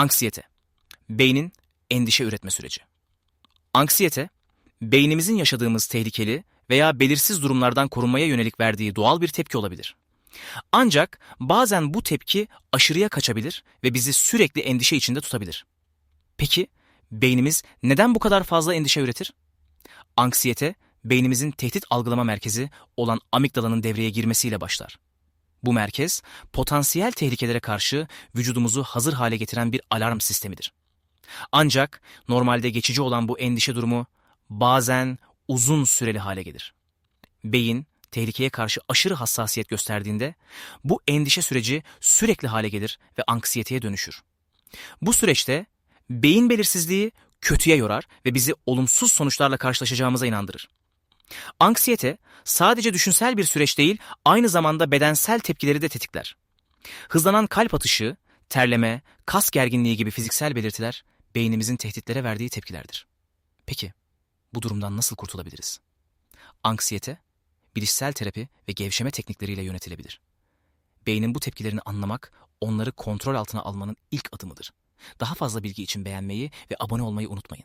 Anksiyete. Beynin endişe üretme süreci. Anksiyete, beynimizin yaşadığımız tehlikeli veya belirsiz durumlardan korunmaya yönelik verdiği doğal bir tepki olabilir. Ancak bazen bu tepki aşırıya kaçabilir ve bizi sürekli endişe içinde tutabilir. Peki beynimiz neden bu kadar fazla endişe üretir? Anksiyete, beynimizin tehdit algılama merkezi olan amigdalanın devreye girmesiyle başlar. Bu merkez, potansiyel tehlikelere karşı vücudumuzu hazır hale getiren bir alarm sistemidir. Ancak normalde geçici olan bu endişe durumu bazen uzun süreli hale gelir. Beyin, tehlikeye karşı aşırı hassasiyet gösterdiğinde bu endişe süreci sürekli hale gelir ve anksiyeteye dönüşür. Bu süreçte beyin belirsizliği kötüye yorar ve bizi olumsuz sonuçlarla karşılaşacağımıza inandırır. Anksiyete sadece düşünsel bir süreç değil, aynı zamanda bedensel tepkileri de tetikler. Hızlanan kalp atışı, terleme, kas gerginliği gibi fiziksel belirtiler beynimizin tehditlere verdiği tepkilerdir. Peki bu durumdan nasıl kurtulabiliriz? Anksiyete, bilişsel terapi ve gevşeme teknikleriyle yönetilebilir. Beynin bu tepkilerini anlamak, onları kontrol altına almanın ilk adımıdır. Daha fazla bilgi için beğenmeyi ve abone olmayı unutmayın.